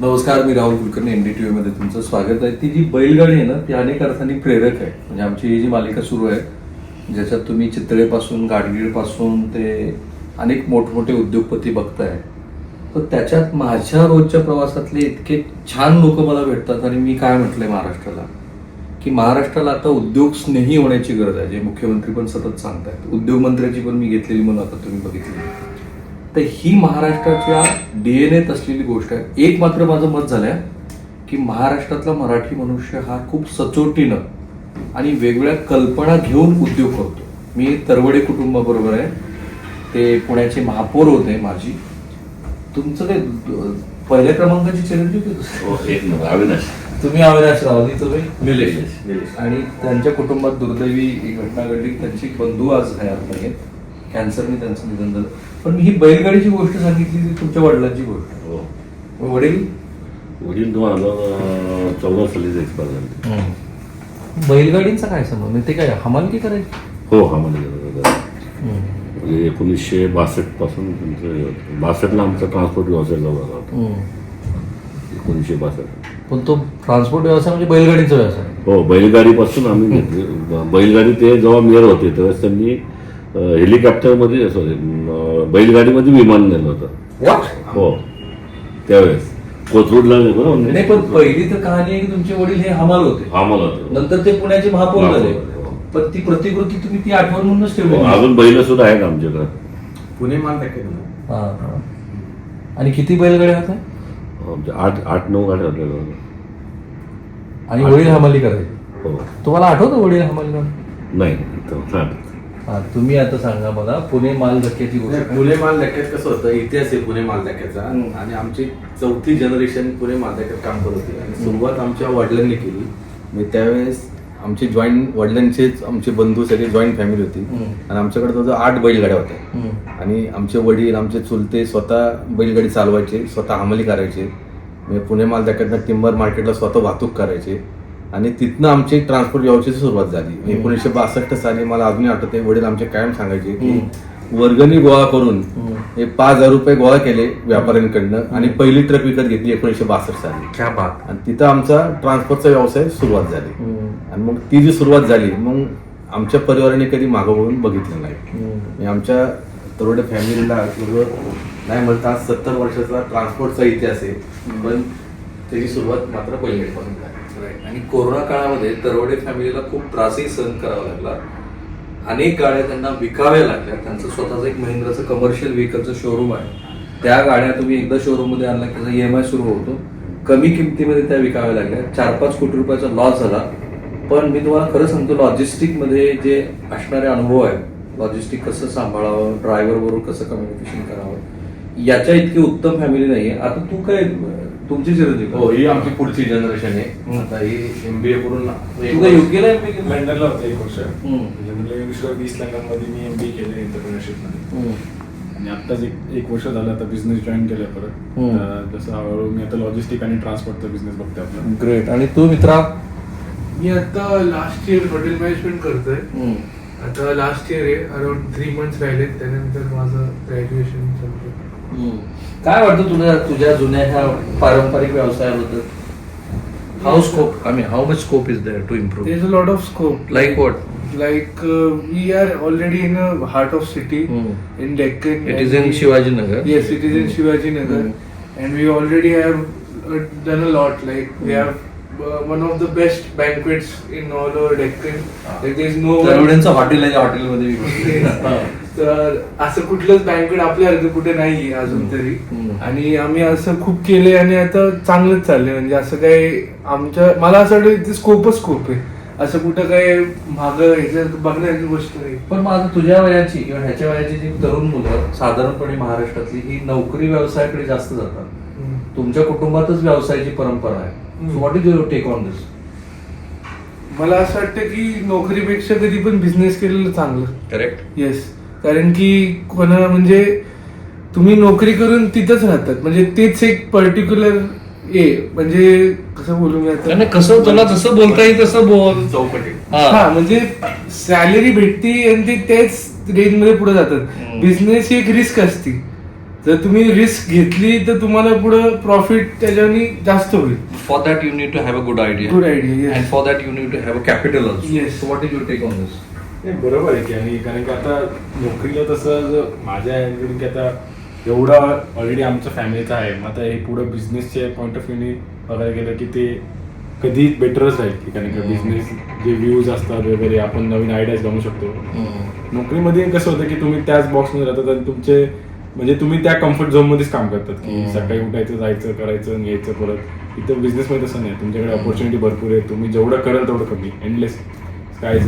नमस्कार मी राहुल कुलकर्णी टी वीमध्ये तुमचं स्वागत आहे. ती जी बैलगाडी आहे ना ती अनेक अर्थाने प्रेरक आहे. म्हणजे आमची ही जी मालिका सुरू आहे ज्याच्यात तुम्ही चितळेपासून गाडगीळपासून ते अनेक मोठमोठे उद्योगपती बघताय तर त्याच्यात माझ्या रोजच्या प्रवासातले इतके छान लोक मला भेटतात आणि मी काय म्हटलंय महाराष्ट्राला? की महाराष्ट्राला आता उद्योग स्नेही होण्याची गरज आहे जे मुख्यमंत्री पण सतत सांगतायत. उद्योगमंत्र्याची पण मी घेतलेली म्हणून आता तुम्ही बघितली. तर ही महाराष्ट्राच्या डीएनएत असलेली गोष्ट आहे. एक मात्र माझं मत झालंय की महाराष्ट्रातला मराठी मनुष्य हा खूप सचोटीनं आणि वेगवेगळ्या कल्पना घेऊन उद्योग करतो. मी तरवडे कुटुंबाबरोबर आहे. ते पुण्याचे महापौर होते माझी तुमचं ते पहिल्या क्रमांकाची चिरंजीव होते? हो, एक नंबर. अविनाश. तुम्ही अविनाश रावली तुम्ही? निलेश. निलेश. आणि त्यांच्या कुटुंबात दुर्दैवी घटना घडली. त्यांची बंधू आज हयात नाहीत कॅन्सरने त्यांचं निधन झालं. पण मी ही बैलगाडीची गोष्ट सांगितली ती तुमच्या वडिलांची गोष्ट. हो. मग वडील? वडील दोन हजार चौदा एक्सपायर झाले. बैलगाडींचा काय संबंध? म्हणजे ते काय हमालकी करायची? हो हा. म्हणजे म्हणजे एकोणीसशे बासष्टपासून त्यांचं बासष्टला आमचा ट्रान्सपोर्ट व्यवसाय चालू झाला होता. एकोणीसशे बासष्ट. पण तो ट्रान्सपोर्ट व्यवसाय म्हणजे बैलगाडीचा व्यवसाय. हो बैलगाडीपासून आम्ही घेतली. ब- बैलगाडी ते जेव्हा मेयर होते त्यावेळेस त्यांनी हेलिकॉप्टरमध्ये सॉरी बैलगाडीमध्ये विमान नेलं होतं. हो. त्यावेळेस. कोथरूडला नाही बरोबर नाही पण पहिली तर कहाणी आहे की तुमचे वडील हे हमाल होते. आम्हाला होतं. नंतर ते पुण्याचे महापौर झाले. हो. पण ती प्रतिकृती तुम्ही ती आठवण म्हणूनच हो, ठेवली अजून बैल सुद्धा आहेत आमच्याकडे. पुणे माल हा, हा. आणि किती बैलगाड्या होत्या? आमच्या आठ आठ नऊ गाड्या होत्या. आणि वडील हमाली करायचे हो. तुम्हाला आठवतं वडील हमाली करायचे? नाही तो नाही. हा तुम्ही आता सांगा मला पुणे माल धक्क्याची गोष्ट? पुणे माल दाख्यात कसं होतं इतिहास आहे पुणे माल हम्म. आणि आमची चौथी जनरेशन पुणे माल दाख्यात काम करत होती आणि सुरुवात आमच्या वडिलांनी केली म्हणजे त्यावेळेस आमची जॉईंट वडिलांचेच आमचे बंधू सगळे जॉईंट फॅमिली होती हम्म. आणि आमच्याकडे जवळ आठ बैलगाड्या होत्या हम्म. आणि आमचे वडील आमचे चुलते स्वतः बैलगाडी चालवायचे स्वतः हमाली करायचे म्हणजे पुणे माल दाख्यातनं टिंबर मार्केटला स्वतः वाहतूक करायचे आणि तिथनं आमची ट्रान्सपोर्ट व्यवस्थेची सुरुवात झाली. एकोणीसशे बासष्ट साली मला अजूनही आठवते वडील आमचे कायम सांगायचे की वर्गणी गोळा करून. हे पाच हजार रुपये गोळा केले व्यापाऱ्यांकडनं आणि पहिली ट्रक विकत घेतली एकोणीसशे बासष्ट साली. आणि तिथं आमचा ट्रान्सपोर्टचा व्यवसाय सुरुवात झाली. आणि मग ती जी सुरुवात झाली मग आमच्या परिवाराने कधी मागं वळून बघितलं नाही. आमच्या तरुण फॅमिलीला नाही म्हणता सत्तर वर्षाचा ट्रान्सपोर्टचा इतिहास आहे. पण त्याची सुरुवात मात्र बैलगाडीपासून झाली. आणि कोरोना काळामध्ये तरवडे फॅमिलीला खूप त्रासही सहन करावा लागला. अनेक गाड्या त्यांना विकाव्या लागल्या. त्यांचं स्वतःचं एक महिंद्राचं कमर्शियल व्हेकलचं शोरूम आहे. त्या गाड्या तुम्ही एकदा शोरूममध्ये आणला की ई एम आय सुरू होतो. कमी किमतीमध्ये त्या विकाव्या लागल्या. चार पाच कोटी रुपयाचा लॉस झाला. पण मी तुम्हाला खरं सांगतो लॉजिस्टिकमध्ये जे असणारे अनुभव आहेत लॉजिस्टिक कसं सांभाळावं ड्रायव्हर बरोबर कसं कम्युनिकेशन करावं याच्या इतकी उत्तम फॅमिली नाही आहे आता तू काय तुमची चिरंजीव हो ही आमची पुढची जनरेशन आहे. आता ही एमबीए करून युकेला आहे की- लंडनला होते एक वर्ष. हम्म. म्हणजे म्हणजे विश्व वीस लंडनमध्ये मी एम बी केले एंटरप्रिनरशिपमध्ये हम्म. आणि आत्ताच एक एक वर्ष झालं आता बिझनेस जॉईन केलाय परत. जसं हळूहळू मी आता लॉजिस्टिक आणि ट्रान्सपोर्टचा बिझनेस बघतोय आपला. ग्रेट आणि तू मित्रा? मी आता लास्ट इयर हॉटेल मॅनेजमेंट करतोय. आता लास्ट इयर आहे अराउंड थ्री मंथ्स राहिले त्यानंतर माझं ग्रॅज्युएशन हम्म. काय वाटतं तुला तुझ्या जुन्या ह्या पारंपरिक व्यवसायाबद्दल? How scope I mean how much scope is there to improve is a lot of scope like what like we are already in a heart of city in Deccan it is in Shivajinagar yes it is in Shivajinagar and we already have done a lot like we have one of the best banquets in all over Deccan like is no hotel मध्ये तर असं कुठलंच banquet आपल्यासारखं कुठे नाहीये अजून तरी. आणि आम्ही असं खूप केले आणि आता चांगलंच चाललंय. म्हणजे असं काही आमच्या मला असं वाटतं इथे स्कोपच स्कोप आहे. असं कुठं काही माग ह्याच्यात बघण्याची गोष्ट नाही. पण माझं तुझ्या वयाची किंवा ह्याच्या वयाची जी तरुण मुलं साधारणपणे महाराष्ट्रातली ही नोकरी व्यवसायाकडे जास्त जातात. तुमच्या कुटुंबातच व्यवसायाची परंपरा आहे. What is your take on this मला असं वाटतं की नोकरीपेक्षा कधी पण बिझनेस केलेलं चांगलं. करेक्ट येस कारण की कोणा म्हणजे तुम्ही नोकरी करून तिथंच राहतात. म्हणजे तेच एक पर्टिक्युलर ए म्हणजे कसं बोलू मी आता कसं तुला जसं बोलता येईल तसं बोल. चौकटी. हा. म्हणजे सॅलरी भेटती आणि ते त्याच रेंजमध्ये पुढे जातात. बिझनेस ही एक रिस्क असती. जर तुम्ही रिस्क घेतली तर तुम्हाला पुढे प्रॉफिट त्याच्याने जास्त होईल. For that you need to have a good idea yes. And for that you need to have a capital also Yes. So what is your take on this नाही बरोबर आहे की आणि कारण की आता नोकरीला तसं माझ्या ह्याच्याकडून की आता एवढा ऑलरेडी आमचं फॅमिलीचं आहे मग आता हे पुढं बिझनेसच्या पॉईंट ऑफ व्ह्यूने बघायला गेलं की ते कधी बेटरच राहील की कारण की बिझनेस जे व्ह्यूज असतात वगैरे आपण नवीन आयडियाज बनवू शकतो. नोकरीमध्ये कसं होतं की तुम्ही त्याच बॉक्समध्ये राहतात आणि तुमचे म्हणजे तुम्ही त्या कम्फर्ट झोनमध्येच काम करतात की सकाळी उठायचं जायचं करायचं यायचं परत. इथं बिझनेसमध्ये तसं नाही तुमच्याकडे ऑपॉर्च्युनिटी भरपूर आहे तुम्ही जेवढं कराल तेवढं कमी एंडलेस काय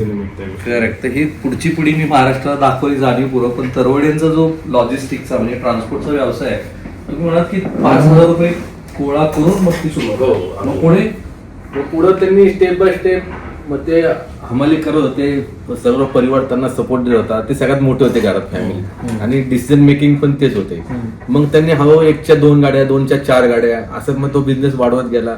करेक्ट तर ही पुढची पिढी मी महाराष्ट्रात दाखवली जाणीवपूर्वक पण तरवडेंचा जो लॉजिस्टिकचा म्हणजे ट्रान्सपोर्टचा व्यवसाय आहे तर तुम्ही म्हणाल की पाच हजार रुपये गोळा करून मग ती सुरुवात हो. मग पुढे? मग पुढं त्यांनी स्टेप बाय स्टेप मग ते हमाली करत होते सर्व परिवार त्यांना सपोर्ट देत होता. ते सगळ्यात मोठे होते घरात फॅमिली आणि डिसिजन मेकिंग पण तेच होते. मग त्यांनी हवं एकच्या दोन गाड्या दोनच्या चार गाड्या असं मग तो बिझनेस वाढवत गेला.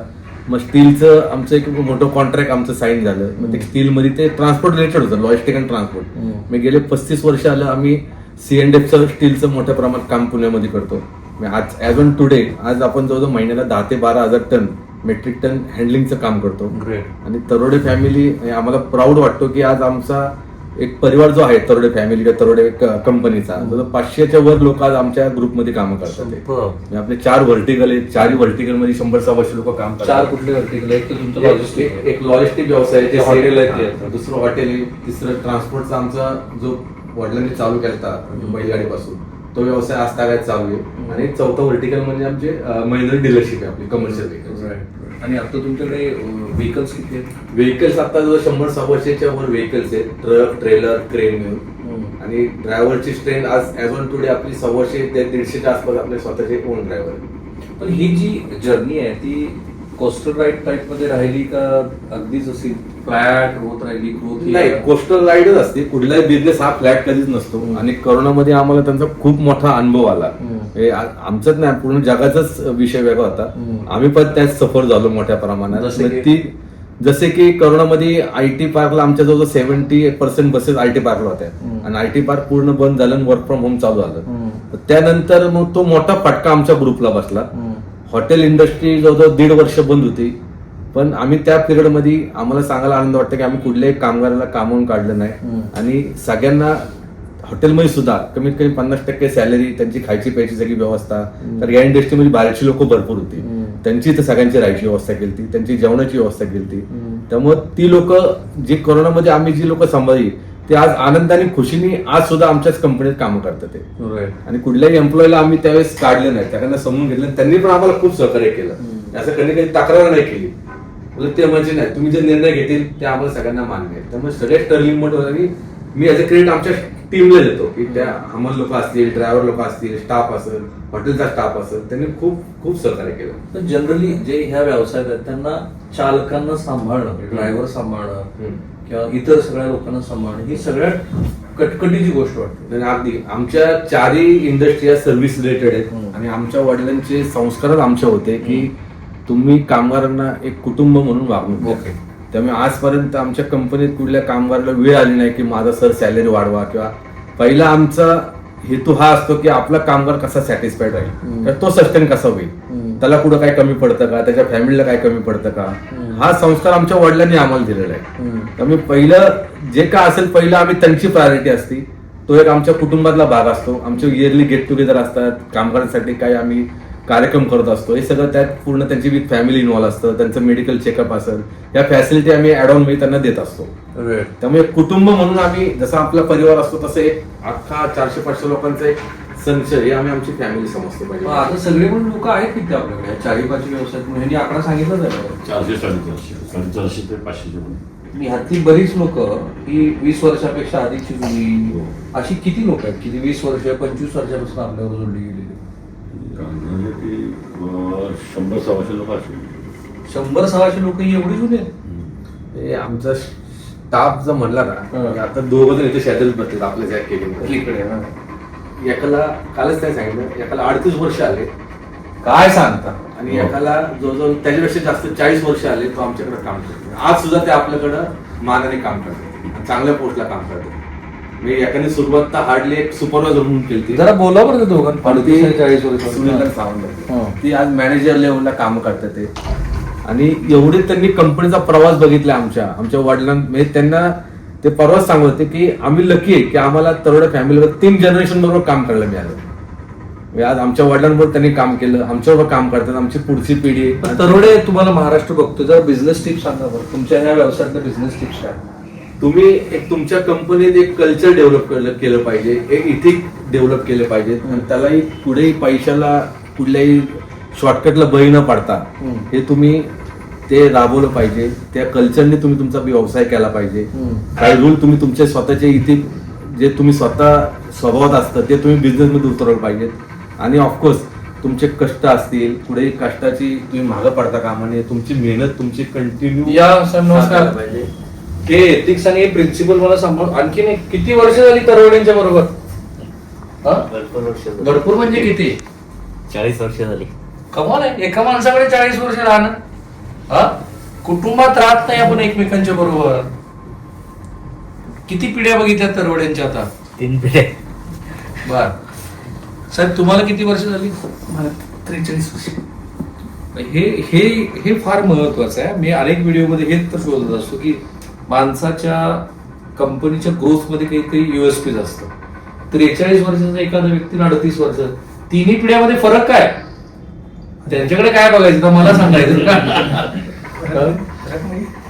मग स्टीलचं आमचं एक मोठं कॉन्ट्रॅक्ट आमचं साईन झालं. मग ते स्टील मध्ये ते ट्रान्सपोर्ट रिलेटेड होतं लॉजिस्टिक अँड ट्रान्सपोर्ट मी गेले पस्तीस वर्ष आलं आम्ही सी एन एफचं स्टीलचं मोठ्या प्रमाणात काम पुण्यामध्ये करतो. मी आज ॲज ऑन टुडे आज आपण जवळजवळ महिन्याला दहा ते बारा हजार टन मेट्रिक टन हँडलिंगचं काम करतो. आणि तरोडे फॅमिली आम्हाला प्राऊड वाटतो की आज आमचा एक परिवार जो आहे तरोडे फॅमिली किंवा तरोडे क- कंपनीचा पाचशेच्या वर लोक आज आमच्या ग्रुपमध्ये कामं करतात. म्हणजे आपले चार व्हर्टिकल आहेत चारही व्हर्टिकलमध्ये शंभर सव्वाशे लोक काम करतात. चार कुठले तर तुमचं एक- लॉजिस्टिक एक- एक लॉजिस्टिक व्यवसाय ते हॉटेल आहे दुसरं हॉटेल आहे तिसरं ट्रान्सपोर्टचा आमचा जो वडिलांनी चालू केला बैलगाडीपासून. तो व्यवसाय आज तागायत चालू आहे. आणि चौथा व्हर्टिकल म्हणजे आमचे महिंद्रा डीलरशिप आहे आपली कमर्शियल व्हेकल्स आणि आता तुमच्याकडे व्हेकल्स किती आहेत? व्हेकल्स आता जो शंभर सव्वाशेच्या वर व्हेकल्स आहेत. ट्रक ट्रेलर क्रेन मिळून आणि ड्रायव्हरची स्ट्रेंथ आज ॲज ऑन टुडे आपली सव्वाशे ते दीडशेच्या आसपास आपले स्वतःचे ओन ड्रायव्हर पण ही जी जर्नी आहे ती कोस्टल राईड टाईपमध्ये राहिली का अगदीच अशी फ्लॅट होत राहिली ग्रोथ नाही कोस्टल राईडच असते कुठलाही बिझनेस हा फ्लॅट कधीच नसतो. आणि करोनामध्ये आम्हाला त्यांचा खूप मोठा अनुभव आला. आमचाच नाही पूर्ण जगाचाच विषय वेगळा होता. आम्ही पण त्यात सफर झालो मोठ्या प्रमाणात. जसे मग की? ती जसे की करोनामध्ये आय टी पार्कला आमच्या जवळ seventy percent buses I T पार्कला होत्या. आणि आय टी पार्क पूर्ण बंद झालं आणि वर्क फ्रॉम होम चालू झालं. तर त्यानंतर मग तो मोठा फटका आमच्या ग्रुपला बसला. हॉटेल इंडस्ट्री जवळजवळ दीड वर्ष बंद होती. पण आम्ही त्या पिरियडमध्ये आम्हाला सांगायला आनंद वाटतं की आम्ही कुठल्याही कामगाराला कामावून काढलं नाही. आणि सगळ्यांना हॉटेलमध्ये सुद्धा कमीत कमी पन्नास टक्के सॅलरी त्यांची खायची प्यायची सगळी व्यवस्था. तर या इंडस्ट्रीमध्ये बाहेरची लोक भरपूर होती. त्यांची इथं सगळ्यांची राहायची व्यवस्था केली होती. त्यांची जेवणाची व्यवस्था केली होती. त्यामुळे ती लोक जी कोरोनामध्ये आम्ही जी लोक सांभाळली ते आज आनंदाने खुशीने आज सुद्धा आमच्याच कंपनीत कामं करतात ते. आणि कुठल्याही एम्प्लॉयला आम्ही त्यावेळेस काढलं नाही. त्यांना समजून घेतलं. त्यांनी पण आम्हाला खूप सहकार्य केलं. असं कधी कधी तक्रार नाही केली. उलट ते म्हणजे नाही. तुम्ही जे निर्णय घेतील ते आम्हाला सगळ्यांना मान्य आहे. त्यामुळे सगळे टर्निंग मोड आणि मी अ क्रेडिट आमच्या टीमला देतो की त्या हमल लोक असतील ड्रायव्हर लोक असतील स्टाफ असेल हॉटेलचा स्टाफ असेल त्यांनी खूप खूप सहकार्य केलं. पण जनरली जे ह्या व्यवसायात आहेत त्यांना चालकांना सांभाळणं ड्रायव्हर सांभाळणं. किंवा इतर सगळ्या लोकांना सांभाळणं ही सगळ्यात कटकटीची गोष्ट वाटते. आणि अगदी. आमच्या चारही इंडस्ट्री या सर्व्हिस रिलेटेड आहेत. आणि आमच्या वडिलांचे संस्कारच आमचे होते की तुम्ही कामगारांना एक कुटुंब म्हणून वागणूक. Okay. त्यामुळे आजपर्यंत आमच्या कंपनीत कुठल्या कामगाराला वेळ आली नाही की माझा सर सॅलरी वाढवा किंवा पहिला आमचा हेतू हा असतो की आपला कामगार कसा सॅटिस्फाईड राहील. तर तो सस्टेन कसा होईल? त्याला कुठं काय कमी पडतं का? त्याच्या फॅमिलीला काय कमी पडतं का? हा संस्कार आमच्या वडिलांनी आम्हाला दिलेला आहे. त्यामुळे पहिलं जे काय असेल पहिलं आम्ही त्यांची प्रायोरिटी असती. तो एक आमच्या कुटुंबातला भाग असतो. आमचे इयरली गेट टुगेदर असतात. कामगारांसाठी काय आम्ही कार्यक्रम करत असतो. हे सगळं त्यात पूर्ण त्यांची विथ फॅमिली इन्व्हॉल्व असतं. त्यांचं मेडिकल चेकअप असेल. या फॅसिलिटी आम्ही ऍड ऑनमध्ये त्यांना देत असतो. त्यामुळे कुटुंब म्हणून आम्ही जसा आपला परिवार असतो तसं एक अख्खा चारशे पाचशे लोकांचा एक हे आम्ही आमची फॅमिली समजतो पाहिजे. आता सगळे पण लोक आहेत किती आपल्याकडे. ह्या चारी पाच व्यवसायात म्हणून ह्यांनी आकडा सांगितला जाणार चारशे साडेचारशे साडेचारशे ते पाचशेच्या मध्ये ह्यातली बरीच लोक ही वीस वर्षापेक्षा अधिकची जुनी अशी किती लोक आहेत? किती वीस वर्ष पंचवीस वर्षापासून आपल्यावर जोडली गेलेली म्हणजे ती अं, शंभर सव्वाशे लोक असतील शंभर सहाशे लोक ही एवढी जुनी आहेत? हे आमचा स्टाफ जर म्हणला ना हं. की आता दोघं जण इथे शेजारीच बसतील आपल्या ज्या केबिन इकडे हा. एकाला कालच काय सांगितलं एकाला अडतीस वर्ष आले. काय सांगता? आणि एकाला जवळजवळ त्याच्यापेक्षा जास्त चाळीस वर्ष आले तो आमच्याकडे काम करतो आज सुद्धा ते आपल्याकडं मानाने काम करतात चांगल्या पोस्टला काम करतात म्हणजे एकाने सुरुवात तर हार्डली एक सुपरवायझर म्हणून केली जरा बोला बरं ते दोघांना. अडतीस वर्ष. सावंत. ती आज मॅनेजर लेवलला काम करतात ते. आणि एवढे त्यांनी कंपनीचा प्रवास बघितला आमच्या आमच्या वडिलां म्हणजे त्यांना ते परवाच सांगत होते की आम्ही लकी आहे की आम्हाला तरुण फॅमिलीवर तीन जनरेशन बरोबर काम करायला मिळालं. म्हणजे आज आमच्या वडिलांबरोबर त्यांनी काम केलं आमच्याबरोबर काम करतात आमची पुढची पिढी तरुणे तुम्हाला महाराष्ट्र बघतो जरा बिझनेस टिप्स सांगा बरं. तुमच्या ह्या व्यवसायातल्या बिझनेस टिप्स काय? तुम्ही एक तुमच्या कंपनीत एक कल्चर डेव्हलप केलं पाहिजे एक इथिक डेव्हलप केले पाहिजे. आणि त्यालाही पुढेही पैशाला कुठल्याही शॉर्टकटला बळी न पाडता. हे तुम्ही ते राबवलं पाहिजे. त्या कल्चरने तुम्ही तुमचा व्यवसाय केला पाहिजे. काही रूल तुम्ही तुमचे स्वतःचे इथिक जे तुम्ही स्वतः स्वभावात असतं ते तुम्ही बिझनेसमध्ये उतरवलं पाहिजेत. आणि ऑफकोर्स तुमचे कष्ट असतील पुढे कष्टाची तुम्ही मागं पडता कामा नये तुमची मेहनत तुमची कंटिन्यू या सर नमस्कार. पाहिजे. हे एथिक्स आणि प्रिन्सिपल मला सांभाळ आणखीन एक किती वर्ष झाली तरवड्यांच्या बरोबर? हा? भरपूर वर्ष. भरपूर म्हणजे किती? चाळीस वर्ष झाली. कमाल आहे. एका माणसाकडे चाळीस वर्ष राहणं. हा? कुटुंबात राहत नाही आपण एकमेकांच्या बरोबर. किती पिढ्या बघितल्या तरवड्यांच्या आता? तीन पिढ्या. बर. साहेब तुम्हाला किती वर्ष झाली? मला त्रेचाळीस वर्ष. हे हे हे फार महत्वाचं आहे. मी अनेक व्हिडिओमध्ये हेच तर शोधत असतो की माणसाच्या कंपनीच्या ग्रोथमध्ये काही काही युएसपीज असतं त्रेचाळीस वर्षाचा एखादा व्यक्ती अडतीस वर्ष. तिन्ही पिढ्यामध्ये फरक काय? त्यांच्याकडे काय बघायचं? तर मला सांगायचं.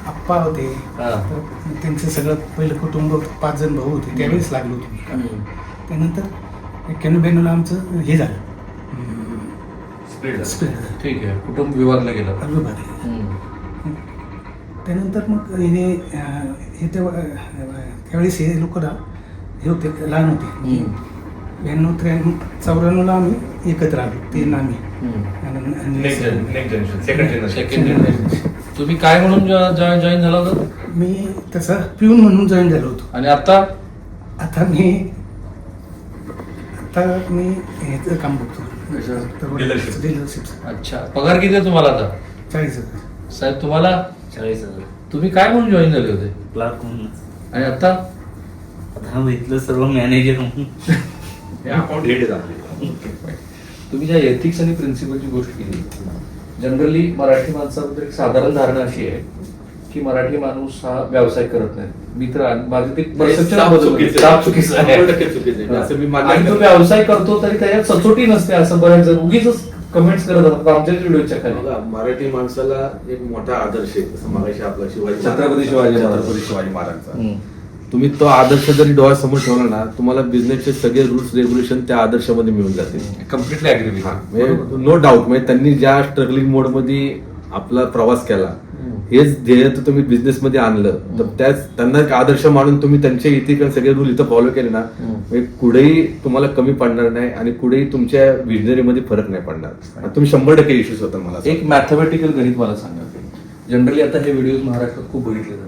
आप्पा होते. त्यांचं सगळं पहिलं कुटुंब पाच जण भाऊ होते त्यावेळेस लागलो होतो. त्यानंतर एक्क्याण्णव ब्याण्णवला आमचं हे झालं. ठीक आहे. कुटुंब विभागलं गेलं. विभाग. त्यानंतर मग हे हे तेव्हा त्यावेळेस हे लोक हे होते लहान होते. ब्याण्णव त्र्याण्णव चौऱ्याण्णवला आम्ही एकत्र आलो. ते नामी सेकंड जनरेशन तुम्ही काय म्हणून जॉईन झाला होता? मी तसा पिऊन म्हणून जॉईन झालो होतो. आणि आता आता मी आता मी ह्याचं काम बघतो. Dealership. अच्छा. पगार किती आहे तुम्हाला आता? चाळीस हजार. साहेब तुम्हाला? चाळीस हजार. तुम्ही काय म्हणून जॉईन झाले होते? क्लार्क म्हणून. आणि आता आता इथलं सर्व मॅनेजर म्हणून. तुम्ही ज्या एथिक्स आणि प्रिन्सिपलची गोष्ट केली जनरली मराठी माणसाबद्दल एक साधारण धारणा अशी आहे की मराठी माणूस हा व्यवसाय करत नाही मी तर आ- माझं ते. चुकीचं आहे. साफ चुकीचं आहे. शंभर टक्के चुकीचं आहे. असं मी मान्य आणि तो करतो. व्यवसाय करतो तरी त्याच्यात सचोटी नसते असं बऱ्याच जण उगीच कमेंट्स करत असतात आमच्याच व्हिडिओच्या खाली मराठी माणसाला एक मोठा आदर्श आहे जसं मगाशी आपला शिवाजी छत्रपती शिवाजी महाराज. छत्रपती शिवाजी महाराजचा. तुम्ही तो आदर्श जरी डोळ्यासमोर ठेवला ना तुम्हाला बिझनेसचे सगळे रूल्स रेग्युलेशन त्या आदर्शामध्ये मिळून जातील. कम्प्लिटली अग्री नो डाऊट म्हणजे त्यांनी ज्या स्ट्रगलिंग मोडमध्ये आपला प्रवास केला हेच ध्येय तर तुम्ही बिझनेस मध्ये आणलं. तर त्याच त्यांना एक आदर्श मानून तुम्ही त्यांचे इथे सगळे रूल इथं फॉलो केले ना म्हणजे कुठेही तुम्हाला कमी पडणार नाही आणि कुठेही तुमच्या विजनरी मध्ये फरक नाही पडणार. आणि तुम्ही शंभर टक्के इश्यूज होता मला एक मॅथमॅटिकल गणित मला सांगा. जनरली आता हे व्हिडिओ महाराष्ट्रात खूप बघितले जातात.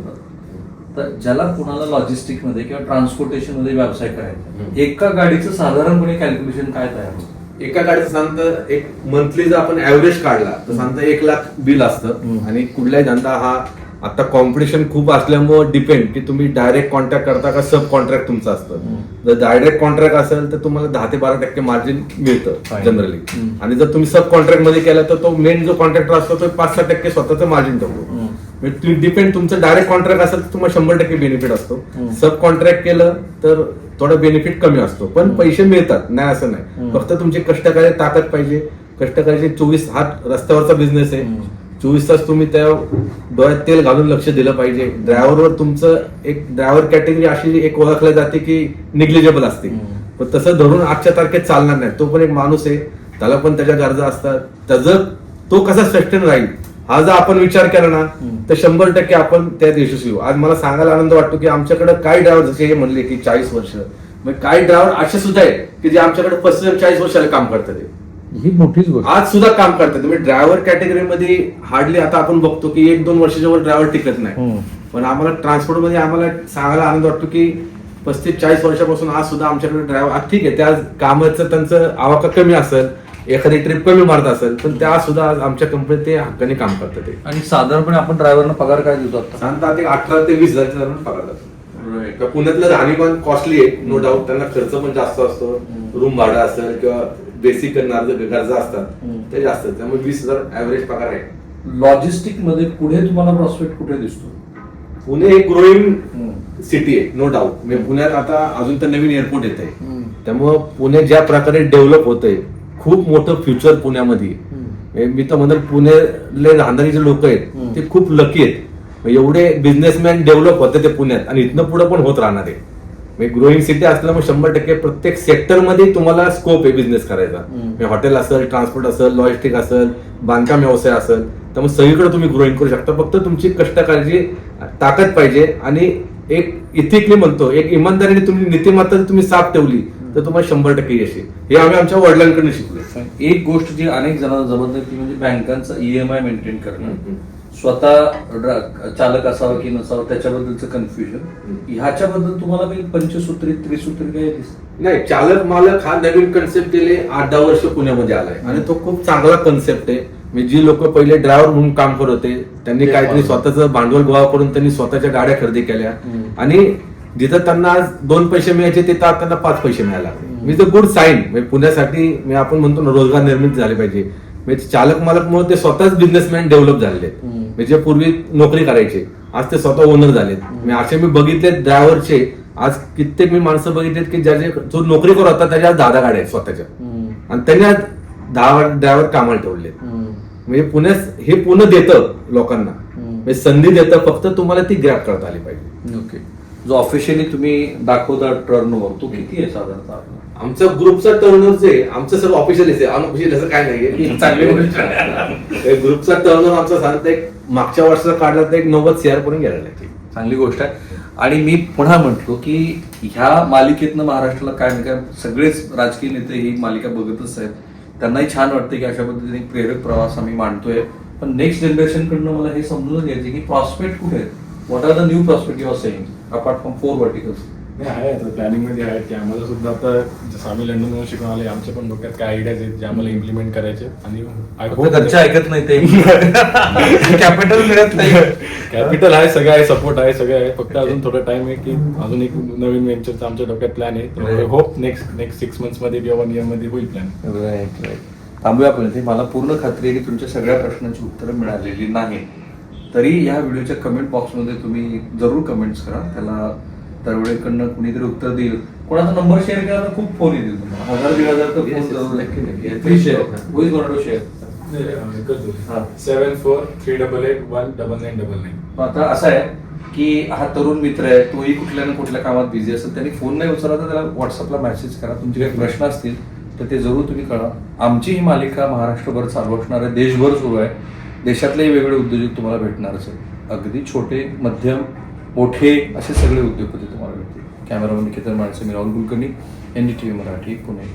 तर ज्याला कुणाला लॉजिस्टिकमध्ये किंवा ट्रान्सपोर्टेशनमध्ये व्यवसाय करायचा एका गाडीचं साधारणपणे कॅल्क्युलेशन काय तयार होतं एका गाडीचं सांगतं एक मंथली जर आपण ऍव्हरेज काढला तर सांगतं एक लाख बिल असतं. आणि कुठलाही धंदा हा आता कॉम्पिटिशन खूप असल्यामुळे डिपेंड की तुम्ही डायरेक्ट कॉन्ट्रॅक्ट करता का सब कॉन्ट्रॅक्ट तुमचं असतं. जर डायरेक्ट कॉन्ट्रॅक्ट असेल तर तुम्हाला दहा ते बारा टक्के मार्जिन मिळतं. जनरली. आणि जर तुम्ही सब कॉन्ट्रॅक्टमध्ये केला तर तो मेन जो कॉन्ट्रॅक्टर असतो तो पाच सहा टक्के स्वतःचं मार्जिन ठेवतो डिपेंड तुमचं डायरेक्ट कॉन्ट्रॅक्ट असेल तर तुम्हाला शंभर टक्के बेनिफिट असतो. सब कॉन्ट्रॅक्ट केलं तर थोडा बेनिफिट कमी असतो. पण पैसे मिळतात. नाही असं नाही. फक्त तुमची कष्टकार्य ताकद पाहिजे. कष्टकार्याचे चोवीस हात रस्त्यावरचा बिझनेस आहे. चोवीस तास तुम्ही त्या डोळ्यात तेल घालून लक्ष दिलं पाहिजे. ड्रायव्हरवर तुमचं एक ड्रायव्हर कॅटेगरी अशी एक ओळखल्या जाते की निग्लिजेबल असते. पण तसं धरून आजच्या तारखेत चालणार नाही. तो पण एक माणूस आहे. त्याला पण त्याच्या गरजा असतात. त्याचं तो कसा सस्टेन राहील? हा जर आपण विचार केला ना. तर शंभर टक्के आपण त्यात यशस्वी होऊ आज मला सांगायला आनंद वाटतो की आमच्याकडे काही ड्रायव्हर जसे हे म्हणले की चाळीस वर्ष मग काही ड्रायव्हर असे सुद्धा आहेत की जे आमच्याकडे पस्तीस चाळीस वर्षाला काम करतात. ही मोठीच गोष्ट आज सुद्धा काम करतात तुम्ही ड्रायव्हर कॅटेगरीमध्ये हार्डली आता आपण बघतो की एक दोन वर्षाच्या वर ड्रायव्हर टिकत नाही. पण आम्हाला ट्रान्सपोर्टमध्ये आम्हाला सांगायला आनंद वाटतो की पस्तीस चाळीस वर्षापासून आज सुद्धा आमच्याकडे ड्रायव्हर ठीक आहे त्या कामाचं त्यांचं आवाका कमी असेल एखादी ट्रिप कमी मारत असेल पण त्या सुद्धा आज आमच्या कंपनीत ते हक्काने काम करतात ते आणि साधारणपणे आपण ड्रायव्हरना पगार काय देतो आता सांगतात एक अठरा ते वीस हजारच्या दरम्यान पगार जातो Right. तर पुण्यातलं राहणीमान कॉस्टली आहे नो डाऊट त्यांना खर्च पण जास्त असतो. रूम भाडं असेल किंवा बेसिक करणार गरजा असतात. ते जास्त. त्यामुळे वीस हजार ऍव्हरेज पगार आहे लॉजिस्टिकमध्ये पुढे तुम्हाला प्रॉस्पेक्ट कुठे दिसतो पुणे एक ग्रोईंग. सिटी आहे नो डाऊट म्हणजे पुण्यात आता अजून तर नवीन एअरपोर्ट येत आहे. त्यामुळं पुणे ज्या प्रकारे डेव्हलप होतंय खूप मोठं फ्युचर पुण्यामध्ये. म्हणजे मी तर म्हणेल पुणेले राहणारी जे लोक आहेत. ते खूप लकी आहेत म्हणजे एवढे बिझनेसमॅन डेव्हलप होते ते पुण्यात आणि इथनं पुढे पण होत राहणार आहे ग्रोईंग सिटी असल्यामुळे शंभर टक्के प्रत्येक सेक्टरमध्ये तुम्हाला स्कोप आहे बिझनेस करायचा हम्म. म्हणजे हॉटेल असेल ट्रान्सपोर्ट असेल लॉजिस्टिक असेल बांधकाम व्यवसाय असेल त्यामुळे सगळीकडे तुम्ही ग्रोईंग करू शकता फक्त तुमची कष्ट करायची ताकद पाहिजे आणि एक इथिकली म्हणतो एक इमानदारीने तुम्ही नीतिमत्ता तुम्ही साफ ठेवली तर तुम्हाला शंभर टक्के यश येईल. हे आम्ही आमच्या वडिलांकडून शिकलो एक गोष्ट जी अनेक जणांना जमत नाही ती म्हणजे बँकांचा ईएमआय मेंटेन करणं. स्वतः चालक असावा की नसावा त्याच्याबद्दलचं कन्फ्युजन ह्याच्याबद्दल तुम्हाला काही पंचसूत्री त्रिसूत्री काही दिसत नाही? चालक मालक हा नवीन कन्सेप्ट गेले आठ दहा वर्ष पुण्यामध्ये आलाय. आणि तो खूप चांगला कन्सेप्ट आहे. म्हणजे जी लोक पहिले ड्रायव्हर म्हणून काम करत होते त्यांनी काहीतरी. स्वतःचं भांडवल गोळा करून त्यांनी स्वतःच्या गाड्या खरेदी केल्या. आणि जिथं त्यांना आज दोन पैसे मिळायचे तिथं त्यांना पाच पैसे मिळायला म्हणजे गुड साईन म्हणजे पुण्यासाठी म्हणजे आपण म्हणतो ना रोजगार निर्मिती झाले पाहिजे. म्हणजे चालक मालक मुळे ते स्वतःच बिझनेसमॅन डेव्हलप झालेले. म्हणजे पूर्वी नोकरी करायचे. आज ते स्वतः ओनर झालेत. असे मी बघितले ड्रायव्हरचे. आज कित्येक मी माणसं बघितलेत की ज्याचे जो नोकरी करत होता त्याच्या आज दहा गाड्या आहेत स्वतःच्या. आणि त्यांनी आज दहा ड्रायव्हर कामाला ठेवले म्हणजे पुण्यात हे पुणे देतं लोकांना. म्हणजे संधी देतं. फक्त तुम्हाला ती ग्रॅप करता आली पाहिजे. ओके. जो ऑफिशियली तुम्ही दाखवता टर्न ओव्हर तो किती आहे साधारणतः? आमचा ग्रुपचा टर्नओव्हर जे आमचं सर्व ऑफिशियल आहे अनऑफिशियल असं काय नाहीये. ग्रुपचा टर्नओव्हर आमचा साधारणतः एक मागच्या वर्षाचा काढला तर एक नव्वद सीआर पर्यंत गेलेला आहे. चांगली गोष्ट आहे. आणि मी पुन्हा म्हटलो की ह्या मालिकेतनं महाराष्ट्राला काय नाही काय सगळेच राजकीय नेते ही मालिका बघतच आहेत. त्यांनाही छान वाटतं की अशा पद्धतीने प्रेरक प्रवास आम्ही मांडतोय. पण नेक्स्ट जनरेशन कडनं मला हे समजून घ्यायचं की प्रॉस्पेक्ट कुठे आहेत? What are the new prospect you're saying apart from four verticals नाही आहे आता प्लॅनिंगमध्ये आहे. की आम्हाला सुद्धा आता जसं आम्ही लंडन मधून शिकून आले आमच्या पण डोक्यात काय आयडियाज आहेत जे आम्हाला इम्प्लिमेंट करायचे आणि I hope घरचे ऐकत नाही ते. कॅपिटल मिळत नाही. कॅपिटल आहे सगळं आहे सपोर्ट आहे सगळं आहे. फक्त अजून थोडा टाइम आहे की अजून एक नवीन वेंचरचा आमच्या डोक्यात प्लॅन आहे. होप नेक्स्ट नेक्स्ट सिक्स मंथ्समध्ये किंवा वन इयरमध्ये होईल प्लॅन राईट राईट थांबूया आपण इथे. मला पूर्ण खात्री आहे की तुमच्या सगळ्या प्रश्नांची उत्तरं मिळालेली नाही. तरी या व्हिडिओच्या कमेंट बॉक्समध्ये तुम्ही जरूर कमेंट्स करा. त्याला तरवडेकडनं कुणीतरी उत्तर देईल. कोणाचा नंबर शेअर केला तर खूप फोन येतील तुम्हाला. हजार दीड हजार तर फोन जरूर नक्की, नक्की. प्लीज शेअर होईल कोणाडो share. Seven four three double eight one double nine double nine आता असं आहे की हा तरुण मित्र आहे तोही कुठल्या ना कुठल्या कामात बिझी असेल त्यांनी फोन नाही उचलला तर त्याला व्हॉट्सअपला मेसेज करा. तुमचे काही प्रश्न असतील तर ते जरूर तुम्ही कळा आमची ही मालिका महाराष्ट्रभर चालू असणार आहे देशभर सुरू आहे. देशातलेही वेगळे उद्योजक तुम्हाला भेटणारच आहे अगदी छोटे मध्यम मोठे असे सगळे उद्योगपती तुम्हाला भेटतील. कॅमेरामन निकेतन माणसे मी Rahul Kulkarni N D T V Marathi Pune.